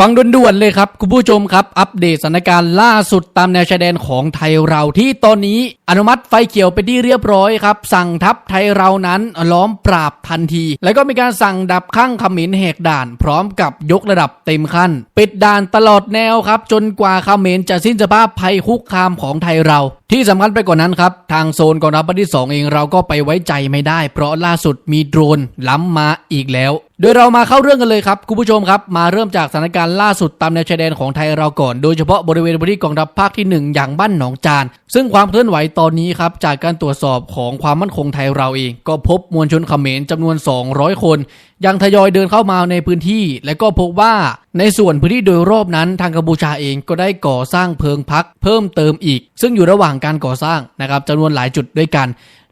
ฟังด่วนๆเลยครับ คุณผู้ชมครับ อัปเดตสถานการณ์ล่าสุดตามแนวชายแดนของไทยเราที่ตอนนี้อนุมัติไฟเขียวไปที่เรียบร้อยครับ สั่งทัพไทยเรานั้นล้อมปราบทันที แล้วก็มีการสั่งดับข้างขมินแหกด่าน พร้อมกับยกระดับเต็มขั้น ปิดด่านตลอดแนวครับ จนกว่าขมินจะสิ้นสภาพภัยคุกคามของไทยเรา ที่สำคัญไปกว่านั้นครับทางโซนกองทัพที่ 2 เองเราก็ไปไว้ใจไม่ได้ เพราะล่าสุดมีโดรนล้ำมาอีกแล้ว โดยเรามาเข้าเรื่องกันเลยครับ คุณผู้ชมครับ มาเริ่มจากสถานการณ์ล่าสุดตามแนวชายแดนของไทยเราก่อน โดยเฉพาะบริเวณพื้นที่กองทัพภาคที่ 1 อย่างบ้านหนองจาน ซึ่งความเคลื่อนไหวตอนนี้ครับ จากการตรวจสอบของความมั่นคงไทยเราเอง ก็พบมวลชนเขมรจำนวน 200 คนยังทยอยเดินเข้ามาในพื้นที่ และก็พบว่าในส่วนพื้นที่โดยรอบนั้นทางกัมพูชาเองก็ได้ก่อสร้างเพิงพักเพิ่มเติมอีก ซึ่งอยู่ระหว่างการก่อสร้างนะครับจำนวนหลายจุดด้วยกัน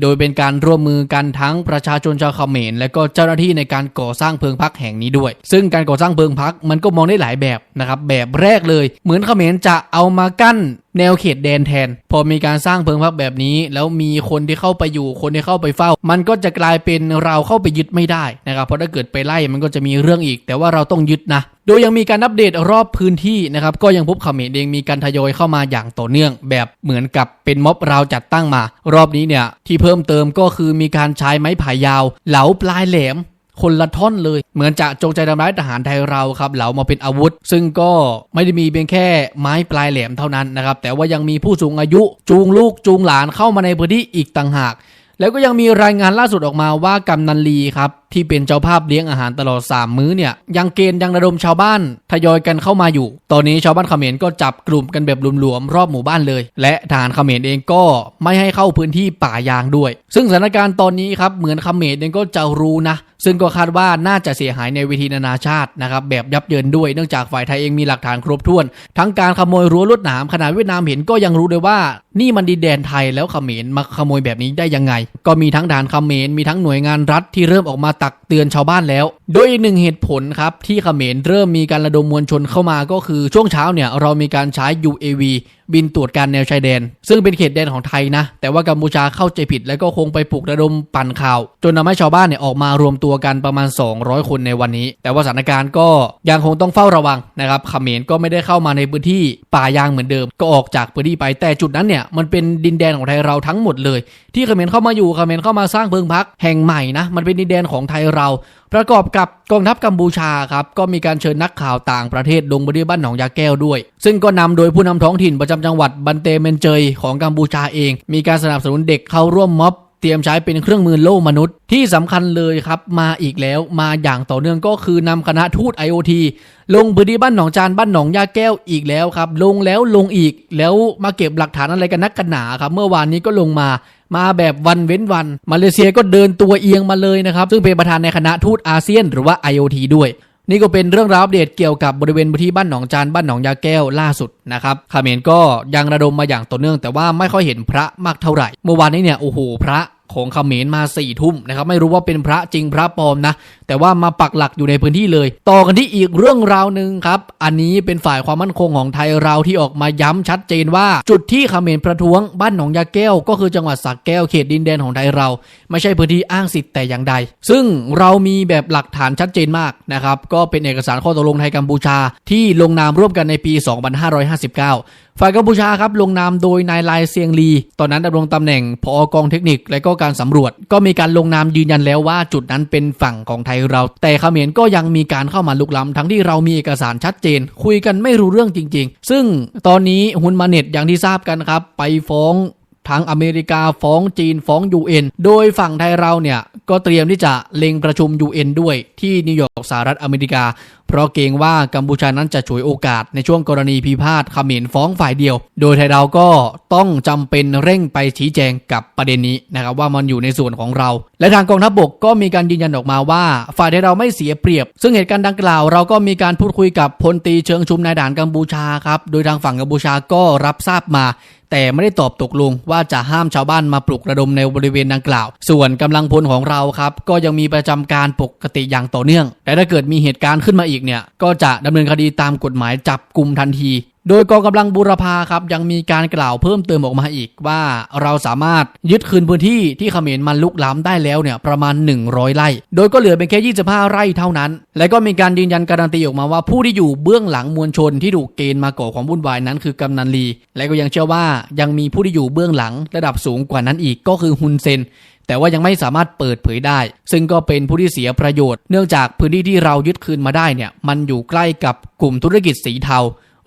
โดยเป็นการร่วมมือกันทั้งประชาชนชาวเขมรและก็เจ้าหน้าที่ในการก่อสร้างเพิงพักแห่งนี้ด้วย ซึ่งการก่อสร้างเพิงพักมันก็มองได้หลายแบบนะครับแบบแรกเลย เหมือนเขมรจะเอามากั้น แนวเขตแดนแทน พอมีการสร้างเพิงพักแบบนี้ แล้วมีคนที่เข้าไปอยู่คนที่เข้าไปเฝ้า มันก็จะกลายเป็นเราเข้าไปยึดไม่ได้นะครับเพราะถ้าเกิดไปไล่มันก็จะมีเรื่องอีก แต่ว่าเราต้องยึดนะโดยยังมีการอัปเดตรอบพื้นที่นะครับก็ยังพบขมรเองมีการทยอยเข้ามาอย่างต่อเนื่อง แบบเหมือนกับเป็นม็อบเราจัดตั้งมา รอบนี้เนี่ยที่เพิ่มเติมก็คือมีการใช้ไม้ไผ่ยาว เหลาปลายแหลม คนละท่อนเลย เหมือนจะจงใจทำร้ายทหารไทยเราครับเหลามาเป็นอาวุธ ซึ่งก็ไม่ได้มีเพียงแค่ไม้ปลายแหลมเท่านั้นนะครับแต่ว่ายังมีผู้สูงอายุจูงลูกจูงหลานเข้ามาในพื้นที่อีกต่างหาก แล้วก็ยังมีรายงานล่าสุดออกมาว่ากำนันลีครับที่เป็นเจ้าภาพเลี้ยงอาหารตลอด 3 มื้อเนี่ยยังเกณฑ์ยังระดมชาวบ้านทยอยกันเข้ามาอยู่ ตอนนี้ชาวบ้านเขมรก็จับกลุ่มกันแบบหลวมๆรอบหมู่บ้านเลย และทหารเขมรเองก็ไม่ให้เข้าพื้นที่ป่ายางด้วย ซึ่งสถานการณ์ตอนนี้ครับเหมือนเขมรเองก็จะรู้นะ ซึ่งก็คาดว่าน่าจะเสียหายในเวทีนานาชาตินะครับแบบยับเยินด้วยเนื่องจากฝ่ายไทยเองมีหลักฐานครบถ้วน ทั้งการขโมยรั้วลวดหนามขนาดเวียดนามเห็นก็ยังรู้เลยว่า นี่มันดินแดนไทยแล้วเขมรมาขโมยแบบนี้ได้ยังไงก็มีทั้งด่านเขมรมีทั้งหน่วยงานรัฐที่เริ่มออกมาตักเตือนชาวบ้านแล้ว โดยอีกหนึ่งเหตุผลครับที่เขมรเริ่มมีการระดมมวลชนเข้ามาก็คือช่วงเช้าเนี่ยเรามีการใช้ UAV บินตรวจการแนวชายแดน ซึ่งเป็นเขตแดนของไทยนะ แต่ว่ากัมพูชาเข้าใจผิดแล้วก็คงไปปลุกระดมปั่นข่าว จนทำให้ชาวบ้านเนี่ยออกมารวมตัวกันประมาณ 200 คนในวันนี้ แต่ว่าสถานการณ์ก็ยังคงต้องเฝ้าระวังนะครับเขมรก็ไม่ได้เข้ามาในพื้นที่ป่ายางเหมือนเดิม ก็ออกจากพื้นที่ไปแต่จุดนั้นเนี่ยมันเป็นดินแดนของไทยเราทั้งหมดเลย ที่เขมรเข้ามาอยู่เขมรเข้ามาสร้างเพิงพักแห่งใหม่นะมันเป็นดินแดนของไทยเรา ประกอบกับกองทัพกัมพูชาครับก็มีการเชิญนักข่าวต่างประเทศลงมาที่บ้านหนองยาแก้วด้วย ซึ่งก็นำโดยผู้นำท้องถิ่นประจำจังหวัดบันเตเมนเจยของกัมพูชาเอง มีการสนับสนุนเด็กเข้าร่วมม็อบเตรียมใช้เป็นเครื่องมือโล่มนุษย์ ที่สำคัญเลยครับมาอีกแล้วมาอย่างต่อเนื่องก็คือนำคณะทูต IoT ลงพื้นที่บ้านหนองจานบ้านหนองยาแก้วอีกแล้วครับ ลงแล้วลงอีกแล้วมาเก็บหลักฐานอะไรกันนักกันหนาครับ เมื่อวานนี้ก็ลงมามาแบบวันเว้นวัน มาเลเซียก็เดินตัวเอียงมาเลยนะครับ ซึ่งเป็นประธานในคณะทูตอาเซียนหรือว่า IoT ด้วย นี่ก็เป็นเรื่องราวอัปเดตเกี่ยวกับบริเวณพื้นที่บ้านหนองจานบ้านหนองยาแก้วล่าสุดนะครับเขมรก็ยังระดมมาอย่างต่อเนื่อง แต่ว่าไม่ค่อยเห็นพระมากเท่าไหร่ เมื่อวานนี้เนี่ยโอ้โหพระ ของเขมรมาสี่ทุ่มนะครับไม่รู้ว่าเป็นพระจริงพระปลอมนะ แต่ว่ามาปักหลักอยู่ในพื้นที่เลย ต่อกันที่อีกเรื่องราวหนึ่งครับอันนี้เป็นฝ่ายความมั่นคงของไทยเราที่ออกมาย้ำชัดเจนว่า จุดที่เขมรประท้วงบ้านหนองยาแก้ว ก็คือจังหวัดสักแก้วเขตดินแดนของไทยเรา ไม่ใช่พื้นที่อ้างสิทธิ์แต่อย่างใด ซึ่งเรามีแบบหลักฐานชัดเจนมากนะครับก็เป็นเอกสารข้อตกลงไทยกัมพูชา ที่ลงนามร่วมกันในปี 2559 ฝ่ายกัมพูชาครับลงนามโดยนายลายเซียงลี ตอนนั้นดำรงตำแหน่งพอกองเทคนิคและก็การสำรวจ ก็มีการลงนามยืนยันแล้วว่าจุดนั้นเป็นฝั่งของไทยเรา แต่เขมรก็ยังมีการเข้ามาลุกล้ำทั้งที่เรามีเอกสารชัดเจน คุยกันไม่รู้เรื่องจริง ๆ ซึ่งตอนนี้ฮุนมาเน็ตอย่างที่ทราบกันครับไปฟ้อง ทั้งอเมริกาฟ้องจีนฟ้อง UN โดยฝั่งไทยเราเนี่ยก็เตรียมที่จะเล็งประชุม UN ด้วยที่นิวยอร์กสหรัฐอเมริกา เพราะเกรงว่ากัมพูชานั้นจะฉวยโอกาสในช่วงกรณีพิพาทเขมรฟ้องฝ่ายเดียว โดยไทยเราก็ต้องจำเป็นเร่งไปชี้แจงกับประเด็นนี้นะครับว่ามันอยู่ในส่วนของเรา และทางกองทัพบกก็มีการยืนยันออกมาว่า ฝ่ายไทยเราไม่เสียเปรียบ ซึ่งเหตุการณ์ดังกล่าวเราก็มีการพูดคุยกับพลตีเชิงชุมนายด่านกัมพูชาครับโดยทางฝั่งกัมพูชาก็รับทราบมา แต่ไม่ได้ตอบตกลงว่าจะห้ามชาวบ้านมาปลุกระดมในบริเวณดังกล่าว ส่วนกำลังพลของเราครับ ก็ยังมีประจำการปกติอย่างต่อเนื่องแต่ถ้าเกิดมีเหตุการณ์ขึ้นมาอีกเนี่ย ก็จะดำเนินคดีตามกฎหมายจับกลุ่มทันที โดยกองกำลังบูรพาครับยังมีการกล่าวเพิ่มเติมออกมาอีกว่าเราสามารถยึดคืนพื้นที่ที่เขมรมันลุกล้ำได้แล้วเนี่ยประมาณ 100 ไร่ โดยก็เหลือเป็นแค่ 25 ไร่เท่านั้น และก็มีการยืนยันการันตีออกมาว่าผู้ที่อยู่เบื้องหลังมวลชนที่ถูกเกณฑ์มาก่อความวุ่นวายนั้นคือกำนันลี และก็ยังเชื่อว่ายังมีผู้ที่อยู่เบื้องหลังระดับสูงกว่านั้นอีกก็คือฮุนเซนแต่ว่ายังไม่สามารถเปิดเผยได้ ซึ่งก็เป็นผู้ที่เสียประโยชน์ เนื่องจากพื้นที่ที่เรายึดคืนมาได้เนี่ยมันอยู่ใกล้กับกลุ่มธุรกิจสีเทา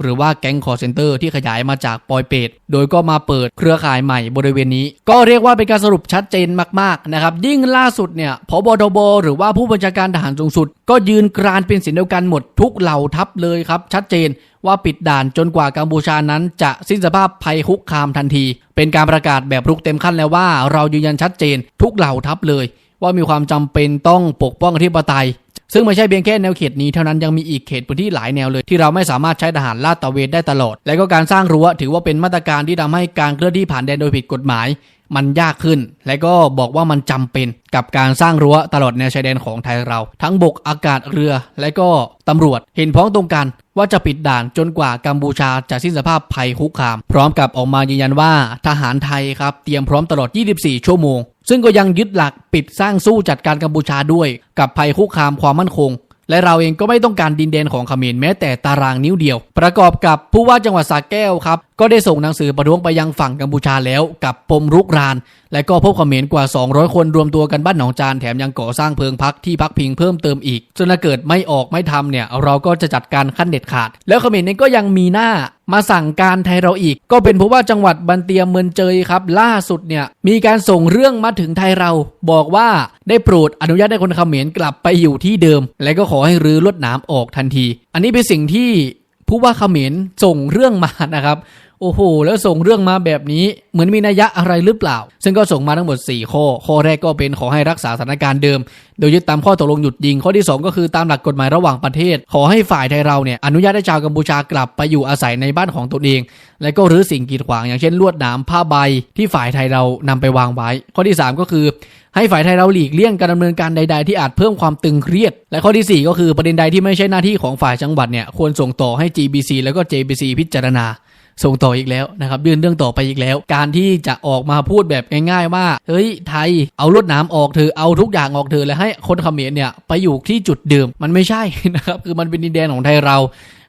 หรือว่าแก๊งคอร์เซนเตอร์ที่ขยายมาจากปอยเปตโดยก็มาเปิดเครือข่ายใหม่บริเวณนี้ ก็เรียกว่าเป็นการสรุปชัดเจนมากๆนะครับยิ่งล่าสุดเนี่ยพบทบหรือว่าผู้บัญชาการทหารสูงสุด ก็ยืนกรานเป็นเสียงเดียวกันหมดทุกเหล่าทัพเลยครับชัดเจนว่าปิดด่านจนกว่ากัมพูชานั้นจะสิ้นสภาพภัยคุกคามทันที เป็นการประกาศแบบรุกเต็มขั้นแล้วว่าเรายืนยันชัดเจน ทุกเหล่าทัพเลย ว่ามีความจำเป็นต้องปกป้องอธิปไตย ซึ่งไม่ใช่เพียงแค่แนวเขตนี้เท่านั้นยังมีอีกเขตพื้นที่หลายแนวเลยที่เราไม่สามารถใช้ทหารลาดตระเวนได้ตลอด และก็การสร้างรั้วถือว่าเป็นมาตรการที่ทำให้การเคลื่อนที่ผ่านแดนโดยผิดกฎหมาย มันยากขึ้น และก็บอกว่ามันจำเป็นกับการสร้างรั้วตลอดแนวชายแดนของไทยเรา ทั้งบกอากาศเรือ และก็ตำรวจเห็นพ้องตรงกัน ว่าจะปิดด่านจนกว่ากัมพูชาจะสิ้นสภาพภัยคุกคาม พร้อมกับออกมายืนยันว่าทหารไทยครับเตรียมพร้อมตลอด 24 ชั่วโมง ซึ่งก็ยังยึดหลักปิดสร้างสู้จัดการกัมพูชาด้วย กับภัยคุกคามความมั่นคง และเราเองก็ไม่ต้องการดินแดนของเขมรแม้แต่ตารางนิ้วเดียว ประกอบกับผู้ว่าจังหวัดสระแก้วครับ ก็ได้ส่งหนังสือประท้วงไปยังฝั่งกัมพูชาแล้วกับปมรุกราน และก็พบเขมรกว่า 200 คนรวมตัวกันบ้านหนองจานแถมยังก่อสร้างเพิงพักที่พักพิงเพิ่มเติมอีกจนถ้าเกิดไม่ออกไม่ทำเนี่ยเราก็จะจัดการขั้นเด็ดขาด แล้วเขมรเองก็ยังมีหน้ามาสั่งการไทยเราอีก ก็เป็นเพราะว่าจังหวัดบันเตียมเมืองเจยครับ ล่าสุดเนี่ยมีการส่งเรื่องมาถึงไทยเรา บอกว่าได้โปรดอนุญาตให้คนเขมรกลับไปอยู่ที่เดิม และก็ขอให้รื้อลวดหนามออกทันที อันนี้เป็นสิ่งที่ผู้ว่าเขมรส่งเรื่องมานะครับ โอ้โห แล้วส่งเรื่องมาแบบนี้ เหมือนมีนัยยะอะไรหรือเปล่า ซึ่งก็ส่งมาทั้งหมด 4 ข้อ ข้อแรกก็เป็นขอให้รักษาสถานการณ์เดิม โดยยึดตามข้อตกลงหยุดยิง ข้อที่ 2 ก็คือตามหลักกฎหมายระหว่างประเทศ ขอให้ฝ่ายไทยเราเนี่ยอนุญาตให้ชาวกัมพูชากลับไปอยู่อาศัยในบ้านของตนเอง และก็รื้อสิ่งกีดขวาง อย่างเช่นลวดหนามผ้าใบที่ฝ่ายไทยเรานำไปวางไว้ ข้อที่ 3 ก็คือให้ฝ่ายไทยเราหลีกเลี่ยงการดำเนินการใด ๆ ที่อาจเพิ่มความตึงเครียด และข้อทีสี่ 4 ก็คือประเด็นใดที่ไม่ใช่หน้าที่ของฝ่ายจังหวัดเนี่ยควรส่งต่อให้ GBC แล้วก็ JBC พิจารณา ส่งต่ออีกแล้วนะครับยื่นเรื่องต่อไปอีกแล้ว การที่จะออกมาพูดแบบง่าย ๆ ว่าเฮ้ยไทยเอาลวดน้ำออกเธอเอาทุกอย่างออกเธอแล้วให้คนเขมรเนี่ยไปอยู่ที่จุดเดิมมันไม่ใช่นะครับคือมันเป็นดินแดนของไทยเรา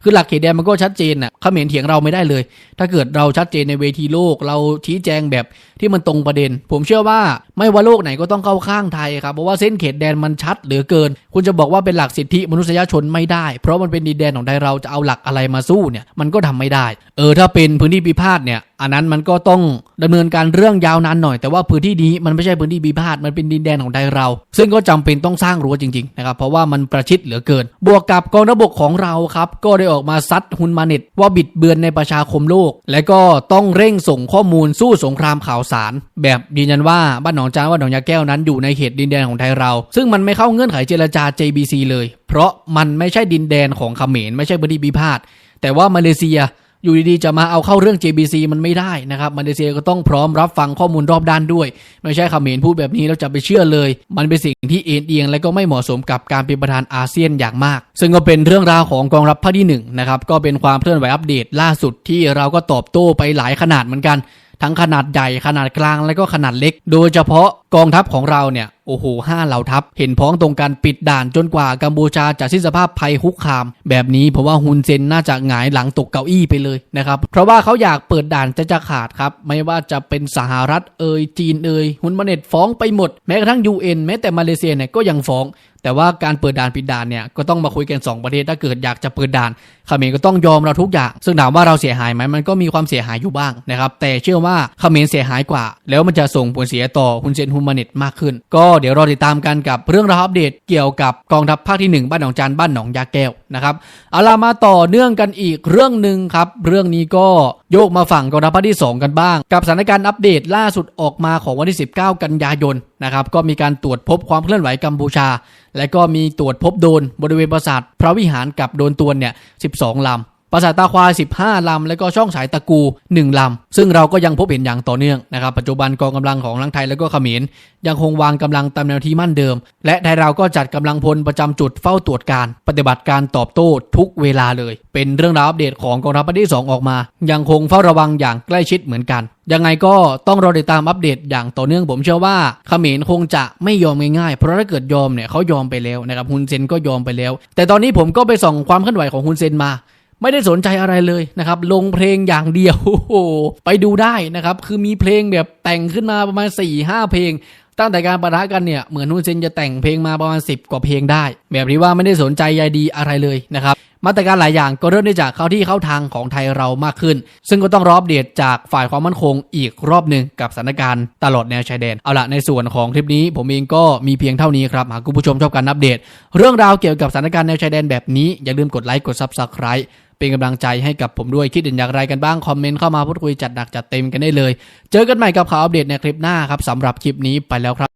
คือหลักเขตแดนมันก็ชัดเจนน่ะเขมรเถียงเราไม่ได้เลย ถ้าเกิดเราชัดเจนในเวทีโลก เราชี้แจงแบบที่มันตรงประเด็น ผมเชื่อว่าไม่ว่าโลกไหนก็ต้องเข้าข้างไทยครับเพราะว่าเส้นเขตแดนมันชัดเหลือเกิน คุณจะบอกว่าเป็นหลักสิทธิมนุษยชนไม่ได้ เพราะมันเป็นดินแดนของไทยเราจะเอาหลักอะไรมาสู้เนี่ยมันก็ทำไม่ได้ เออถ้าเป็นพื้นที่พิพาทเนี่ยอันนั้นมันก็ต้องดำเนินการเรื่องยาวนานหน่อย แต่ว่าพื้นที่นี้มันไม่ใช่พื้นที่พิพาทมันเป็นดินแดนของไทยเรา ซึ่งก็จำเป็นต้องสร้างรั้วจริงๆนะครับเพราะว่ามันประชิดเหลือเกิน บวกกับกองทัพบกของเราครับก็ได้ออกมาซัดฮุนมาเน็ตว่าบิดเบือนในประชาคมโลก และก็ต้องเร่งส่งข้อมูลสู้สงครามข่าวสาร แบบยืนยันว่าบ้านหนองจานว่าหนองยาแก้วนั้นอยู่ในเขตดินแดนของไทยเรา ซึ่งมันไม่เข้าเงื่อนไขเจรจา JBC เลย เพราะมันไม่ใช่ดินแดนของเขมรไม่ใช่พื้นที่พิพาทแต่ว่ามาเลเซีย อยู่ดีๆ จะมาเอาเข้าเรื่อง JBC มันไม่ได้นะครับมาเลเซียก็ต้องพร้อมรับฟังข้อมูลรอบด้านด้วย ไม่ใช่เขมรพูดแบบนี้แล้วจะไปเชื่อเลย มันเป็นสิ่งที่เอ็นเอียง และก็ไม่เหมาะสมกับการเป็นประธานอาเซียนอย่างมาก ซึ่งก็เป็นเรื่องราวของกองรับภาคที่หนึ่งนะครับก็เป็นความเคลื่อนไหวอัปเดตล่าสุดที่เราก็ตอบโต้ไปหลายขนาดเหมือนกัน ทั้งขนาดใหญ่ขนาดกลางและก็ขนาดเล็ก โดยเฉพาะกองทัพของเราเนี่ยโอ้โหห้าเหล่าทัพ เห็นพ้องตรงกันปิดด่านจนกว่ากัมพูชาจะสิ้นสภาพภัยคุกคาม แบบนี้เพราะว่าฮุนเซนน่าจะหงายหลังตกเก้าอี้ไปเลยนะครับ เพราะว่าเขาอยากเปิดด่านจะจะขาดครับ ไม่ว่าจะเป็นสหรัฐเอ่ยจีนเอ่ยฮุนมาเน็ตฟ้องไปหมด แม้กระทั่ง UN แม้แต่มาเลเซียเนี่ยก็ยังฟ้องแต่ว่าการเปิดด่านปิดด่านเนี่ยก็ต้องมาคุยกัน 2 ประเทศถ้าเกิดอยากจะเปิดด่านเขมรก็ต้องยอมเราทุกอย่าง ซึ่งถามว่าเราเสียหายไหมมันก็มีความเสียหายอยู่บ้างนะครับแต่เชื่อว่าเขมรเสียหายกว่า แล้วมันจะส่งผลเสียต่อฮุนเซนฮุนมาเน็ตมากขึ้น ก็เดี๋ยวรอติดตามกันกับเรื่องราวอัปเดตเกี่ยวกับกองทัพภาคที่ 1 บ้านหนองจานบ้านหนองยาแก้วนะครับเอาล่ะมาต่อเนื่องกันอีกเรื่องหนึ่งครับ เรื่องนี้ก็โยกมาฝั่งกองทัพภาคที่ 2 กันบ้าง กับสถานการณ์อัปเดตล่าสุดออกมาของวันที่ 19 กันยายนนะครับก็มีการตรวจพบความเคลื่อนไหวกัมพูชา และก็มีตรวจพบโดนบริเวณปราสาทพระวิหารกับโดนตวนเนี่ย 12 ลำ ปราสาทตาควาย 15 ลำ แล้วก็ช่องฉายตะกู 1 ลำ ซึ่งเราก็ยังพบเห็นอย่างต่อเนื่องนะครับปัจจุบันกองกำลังของทั้งไทยแล้วก็เขมรยังคงวางกำลังตามแนวที่มั่นเดิม และไทยเราก็จัดกำลังพลประจำจุดเฝ้าตรวจการ ปฏิบัติการตอบโต้ทุกเวลาเลย เป็นเรื่องราวอัปเดตของกองทัพภาคที่2ออกมา ยังคงเฝ้าระวังอย่างใกล้ชิดเหมือนกันยังไงก็ต้องรอติดตามอัปเดตอย่างต่อเนื่องผมเชื่อว่าเขมรคงจะไม่ยอมง่ายๆ เพราะถ้าเกิดยอมเนี่ยเขายอมไปแล้วนะครับฮุนเซนก็ยอมไปแล้ว แต่ตอนนี้ผมก็ไปส่องความเคลื่อนไหวของฮุนเซนมา ไม่ได้สนใจอะไรเลยนะครับ ลงเพลงอย่างเดียว โอ้ไปดูได้นะครับ คือมีเพลงแบบแต่งขึ้นมาประมาณ4ี่ห้าเพลง ตั้งแต่การประทะกันเนี่ย เหมือนฮุนเซนจะแต่งเพลงมาประมาณ 10 กว่าเพลงได้ แบบที่ว่าไม่ได้สนใจใยดีอะไรเลยนะครับมาตรการหลายอย่างก็เริ่มได้จากเข้าที่เข้าทางของไทยเรามากขึ้น ซึ่งก็ต้องรออัปเดตจากฝ่ายความมั่นคงอีกรอบหนึ่งกับสถานการณ์ตลอดแนวชายแดน เอาละในส่วนของคลิปนี้ผมเองก็มีเพียงเท่านี้ครับ หากคุณผู้ชมชอบการอัปเดต เรื่องราวเกี่ยวกับสถานการณ์แนวชายแดนแบบนี้อย่าลืมกดไลค์กด Subscribe เป็นกำลังใจให้กับผมด้วยคิดเห็นอย่างไรกันบ้าง คอมเมนต์เข้ามาพูดคุยจัดหนักจัดเต็มกันได้เลย เจอกันใหม่กับข่าวอัปเดตในคลิปหน้าครับสำหรับคลิปนี้ไปแล้วครับ